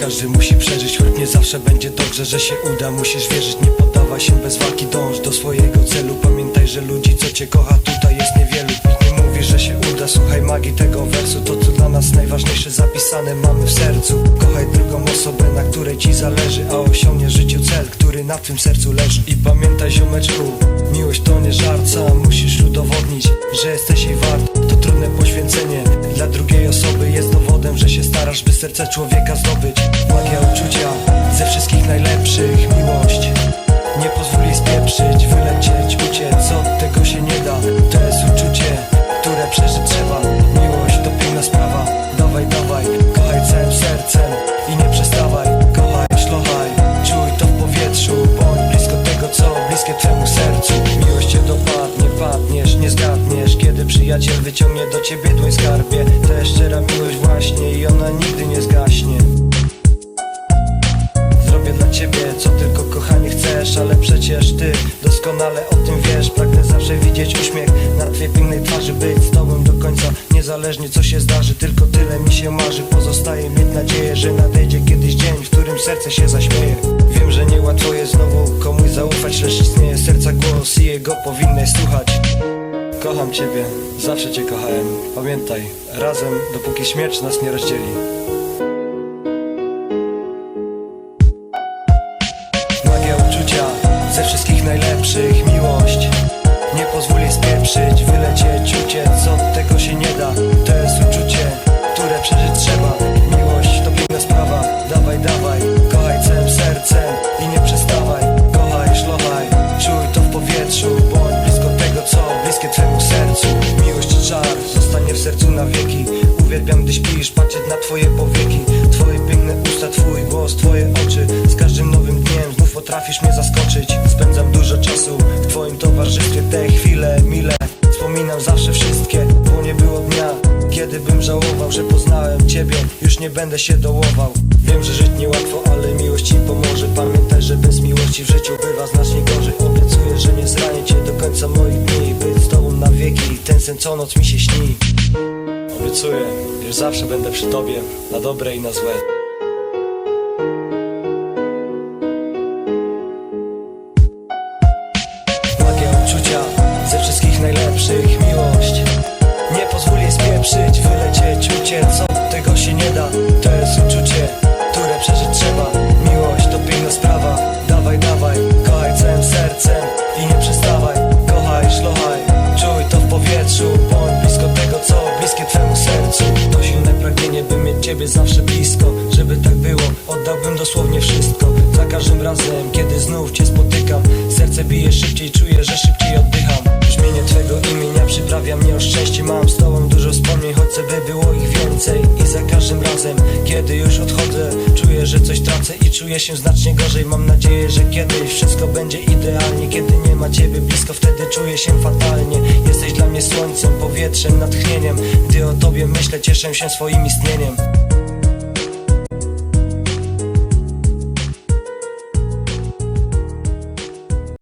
każdy musi przeżyć lub nie zawsze będzie dobrze, że się uda. Musisz wierzyć, nie poddawaj się bez walki, dąż do swojego celu. Pamiętaj, że ludzi, co cię kocha tutaj jest niewielu. Nie mówi, że się uda, słuchaj magii tego wersu To co dla nas najważniejsze. Zapisane mamy w sercu. Kochaj drugą osobę, na której ci zależy A osiągnie życiu cel, który na twym sercu leży. I pamiętaj ziomeczku, miłość to nie żart. Sam musisz udowodnić, że jesteś jej wart. To trudne poświęcenie dla drugiej osoby Jest dowodem, że się starasz, by serce człowieka zdobyć nie zgadniesz Kiedy przyjaciel wyciągnie do ciebie dłoń skarbie. Jest szczera miłość właśnie I ona nigdy nie zgaśnie. Zrobię dla ciebie co tylko kochanie chcesz Ale przecież ty doskonale o tym wiesz. Pragnę zawsze widzieć uśmiech na twojej pięknej twarzy Być z tobą do końca niezależnie co się zdarzy. Tylko tyle mi się marzy Pozostaje mieć nadzieję, że nadejdzie kiedyś dzień W którym serce się zaśmieje. Wiem, że niełatwo jest znowu komuś zaufać Lecz istnieje serca głos i jego powinnaś słuchać Kocham ciebie, zawsze cię kochałem. Pamiętaj, razem dopóki śmierć nas nie rozdzieli. Magia uczucia, ze wszystkich najlepszych. Miłość, nie pozwól jej spieprzyć. Wylecieć, na wieki. Uwielbiam, gdy śpisz, patrzeć na twoje powieki. Twoje piękne usta, twój głos, twoje oczy. Z każdym nowym dniem znów potrafisz mnie zaskoczyć. Spędzam dużo czasu w twoim towarzystwie. Te chwile mile Wspominam zawsze wszystkie, bo nie było dnia Kiedy bym żałował, że poznałem ciebie. Już nie będę się dołował. Wiem, że żyć niełatwo, ale miłość ci pomoże. Pamiętaj, co noc mi się śni. Obiecuję, że zawsze będę przy tobie Na dobre i na złe dosłownie wszystko. Za każdym razem, kiedy znów cię spotykam Serce bije szybciej, czuję, że szybciej oddycham. Brzmienie twego imienia przyprawia mnie o szczęście. Mam z tobą dużo wspomnień, choć by było ich więcej. I za każdym razem, kiedy już odchodzę Czuję, że coś tracę i czuję się znacznie gorzej. Mam nadzieję, że kiedyś wszystko będzie idealnie. Kiedy nie ma ciebie blisko, wtedy czuję się fatalnie. Jesteś dla mnie słońcem, powietrzem, natchnieniem. Gdy o tobie myślę, cieszę się swoim istnieniem